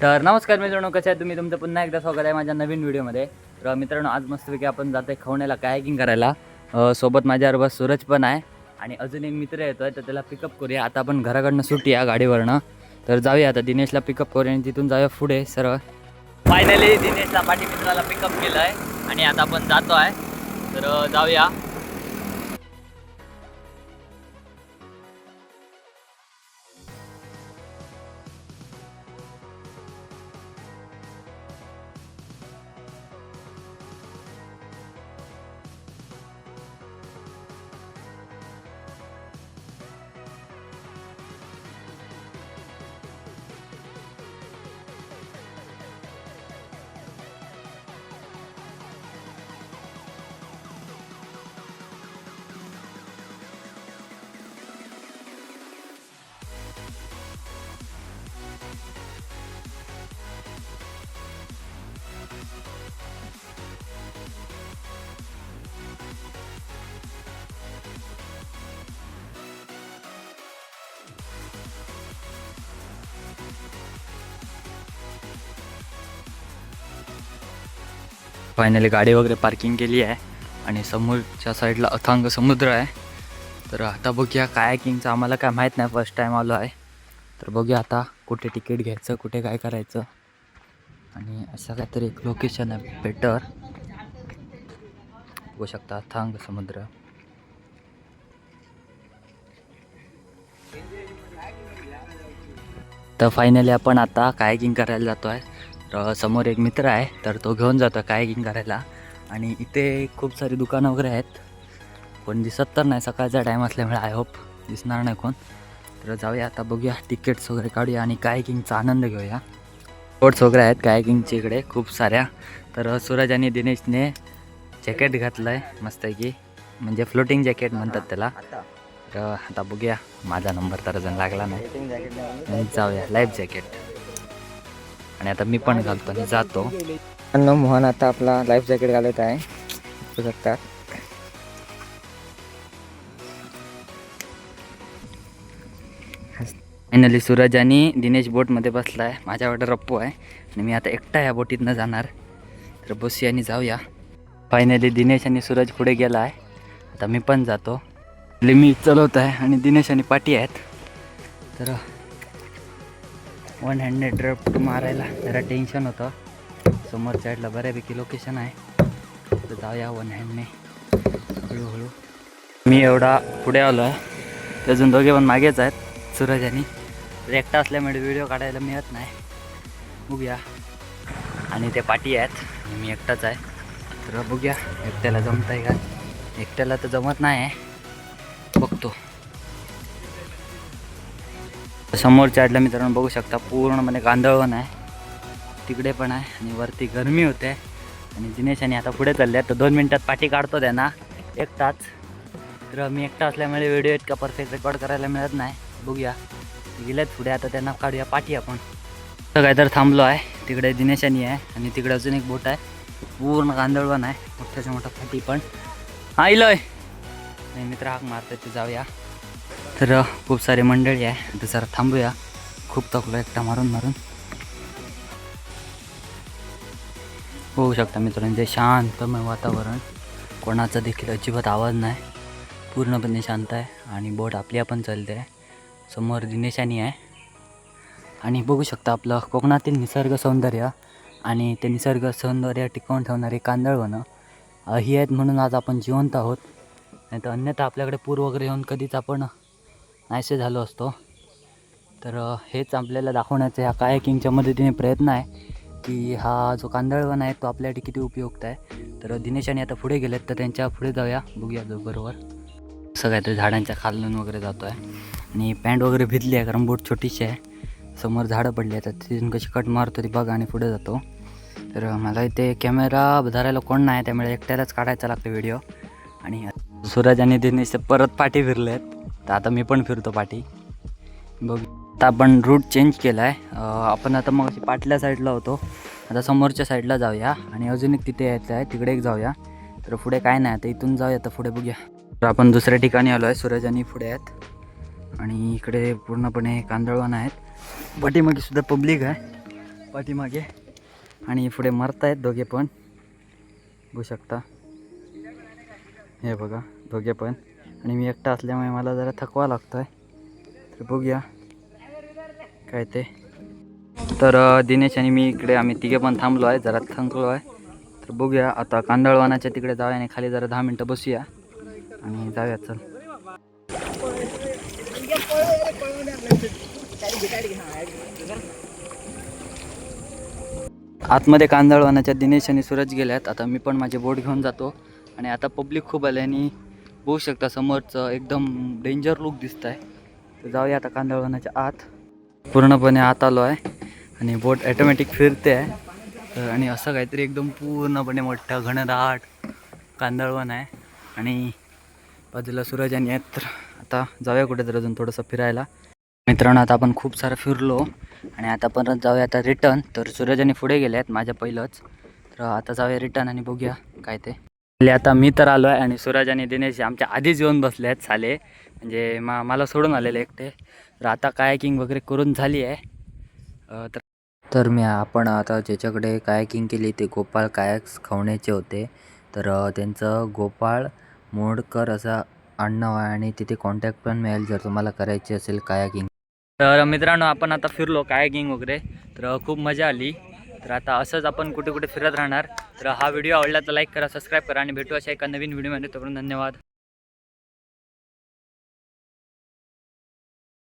तर नमस्कार मित्रांनो कसे आहे तुम्ही? तुमचं पुन्हा एकदा स्वागत आहे माझ्या नवीन व्हिडिओमध्ये. तर मित्रांनो आज मस्तपैकी आपण जातो आहे खवण्याला कायकिंग करायला. सोबत माझ्याबरोबर सूरज पण आहे आणि अजून एक मित्र येतो आहे तर त्याला पिकअप करूया. आता आपण घराकडनं सुटी या गाडीवरनं. तर जाऊया आता दिनेशला पिकअप करूया आणि तिथून जाऊया पुढे सरळ. फायनली दिनेशला पाठी मित्राला पिकअप केलं आहे आणि आता आपण जातो आहे तर जाऊया. फायनली गाडी वगैरे पार्किंग केली आहे. आणि समोरच्या साईडला अथांग समुद्र आहे. तर आता बघूया कायाकिंगचं आम्हाला काय माहीत नाही फर्स्ट टाईम आलो आहे. तर बघूया आता कुठे तिकीट घ्यायचं कुठे काय करायचं. आणि असं काहीतरी एक लोकेशन आहे बेटर बघू शकता अथांग समुद्र. तर फायनली आपण आता कायाकिंग करायला जातो आहे तर समोर एक मित्र आहे तर तो घेऊन जातो कायकिंग करायला. आणि इथे खूप सारी दुकानं वगैरे आहेत. कोण दिसत तर नाही सकाळचा टाईम असल्यामुळे आय होप दिसणार नाही कोण. तर जाऊया आता बघूया तिकीट्स वगैरे काढूया आणि कायकिंगचा आनंद घेऊया. स्पोर्ट्स वगैरे आहेत कायाकिंगच्या इकडे खूप साऱ्या. तर सूरज आणि दिनेशने जॅकेट घातलं आहे मस्तपैकी. म्हणजे फ्लोटिंग जॅकेट म्हणतात त्याला. तर आता बघूया माझा नंबर तर अजून लागला नाही. जाऊया लाईफ जॅकेट आणि आता मी पण घालतो आणि जातो. मोहन आता आपला लाईफ जॅकेट घालत आहे. बघू शकता. फायनली सूरज आणि दिनेश बोटमध्ये बसला आहे माझ्याकडे रप्पू आहे. आणि मी आता एकटा या बोटीतनं जाणार. तर बसूया आणि जाऊया. फायनली दिनेश आणि सूरज पुढे गेला आहे आता मी पण जातो. मी चलवत आहे आणि दिनेश आणि पाटी आहेत. तर वन हँडने ड्रफ्ट मारायला. जरा टेन्शन होतं. समोर साईडला बऱ्यापैकी लोकेशन आहे. तर जाऊया वन हँडने हळूहळू. मी एवढा पुढे आलो आहे. अजून दोघे पण मागेच आहेत. सूरज आणि एकटा असल्यामुळे व्हिडिओ काढायला मिळत नाही. बघूया. आणि ते पाठी आहेत. मी एकटाच आहे. तर बघूया. एकट्याला जमत आहे का? एकट्याला तर जमत नाही आहे समोरच्या आडला मित्रांनो बघू शकता पूर्णपणे गांधळवण आहे. तिकडे पण आहे आणि वरती गरमी होते. आणि दिनेश आणि आता पुढे चालले आहेत. तर दोन मिनटात पाठी काढतो त्यांना. एकटाच तर मी एकटा असल्यामुळे व्हिडिओ इतका परफेक्ट रेकॉर्ड करायला मिळत नाही. बघूया. गेल्यात पुढे आता त्यांना काढूया पाठी आपण. तर काय तर थांबलो आहे. तिकडे दिनेशानी आहे. आणि तिकडे अजून एक बोट आहे. पूर्ण गांधळवण आहे. मोठ्याच्या मोठा पाठी पण. हा इलोय मित्र हाक मारतात ते जाऊया. तर खूप सारे मंडळी आहे. तर जरा थांबूया. खूप थकलो एकटा मारून मारून. होऊ शकता मित्रांनो शांतमय वातावरण कोणाचा देखील अजिबात आवाज नाही. पूर्णपणे शांत आहे आणि बोट आपली आपण चालते आहे. समोर दिनेशानी आहे. आणि बघू शकता आपलं कोकणातील निसर्ग सौंदर्य आणि ते निसर्ग सौंदर्य टिकवून ठेवणारे कांदळवनं ही आहेत म्हणून आज आपण जिवंत आहोत. नाही तर अन्यथा आपल्याकडे पूर वगैरे येऊन कधीच आपण नाहीसे झालो असतो. तर हेच आपल्याला दाखवण्याचा ह्या कायाकिंगच्या मदतीने प्रयत्न आहे की हा जो कांदळवन आहे तो आपल्यासाठी किती उपयुक्त आहे. तर दिनेशाने आता पुढे गेलेत तर त्यांच्या पुढे जाऊया. बघूया जो बरोबर असं काहीतरी झाडांच्या खालून वगैरे जातो आहे आणि पॅन्ट वगैरे भिजली आहे कारण बोट छोटीशी आहे. समोर झाडं पडली आहेत तर तिथून कशी कट मारतो ती बघ आणि पुढे जातो. तर मला इथे कॅमेरा धरायला कोण नाही त्यामुळे एकट्यालाच काढायचा लागतो व्हिडिओ आणि सूरज आणि दिनेश परत पाठी फिरले आहेत तर आता मी पण फिरतो पाठी. बघ आता आपण रूट चेंज केला आहे आपण आता मग अशी पाटल्या साईडला होतो. आता समोरच्या साईडला जाऊया आणि अजून एक तिथे यायचं आहे तिकडे एक जाऊया. तर पुढे काय नाही आता इथून जाऊया तर पुढे बघूया. तर आपण दुसऱ्या ठिकाणी आलो आहे सूरज आणि पुढे आहेत. आणि इकडे पूर्णपणे कांदळवण आहेत. पाठीमागे सुद्धा पब्लिक आहे. पाठीमागे. आणि पुढे मरत आहेत दोघे पण. बघू शकता. हे बघा दोघे पण. आणि मी एकटा असल्यामुळे मला जरा थकवा लागतो आहे तर बघूया काय ते. तर दिनेश आणि मी इकडे आम्ही तिघे पण थांबलो आहे जरा थंकलो आहे. तर बघूया आता कांदळवानाच्या तिकडे जाऊया आणि खाली जरा दहा मिनटं बसूया. आणि जाऊया चल. आतमध्ये कांदळवानाच्या दिनेश आणि सूरज गेल्यात. आता मी पण माझे बोट घेऊन जातो. आणि आता पब्लिक खूप आले आणि बघू शकता समोरचं एकदम डेंजर लुक दिसत आहे तर जाऊया आता कांदळवनाच्या आत. पूर्णपणे आत आलो आहे आणि बोट ॲटोमॅटिक फिरते आहे. तर आणि असं काहीतरी एकदम पूर्णपणे मोठं घनदाट कांदळवन आहे. आणि बाजूला सूरज आणि यात्र आता जाऊया कुठेतरी अजून थोडंसं फिरायला. मित्रांनो आता आपण खूप सारं फिरलो आणि आता परत जाऊया आता रिटर्न तर सूरज आणि पुढे गेले आहेत माझ्या पहिलंच. तर आता जाऊया रिटर्न आणि बघूया काय ते. आता मी तर आलो आहे आणि सूरज आणि दिनेश आमच्या आधीच येऊन बसले आहेत साले. म्हणजे मा मला सोडून आलेले एकटे. तर आता कायकिंग वगैरे करून झाली आहे. तर तर मी आपण आता ज्याच्याकडे कायकिंग केली ते गोपाळ कायक्स खवण्याचे होते. तर त्यांचं गोपाळ मोडकर असं आडनाव आहे आणि तिथे कॉन्टॅक्ट पण मिळेल जर तुम्हाला करायची असेल कायाकिंग. तर मित्रांनो आपण आता फिरलो कायाकिंग वगैरे. तर खूप मजा आली. तर आता असंच आपण कुठे कुठे फिरत राहणार. तर हा व्हिडिओ आवडला तर लाईक करा सबस्क्राईब करा आणि भेटू अशा एका नवीन व्हिडिओमध्ये. तोपर्यंत धन्यवाद.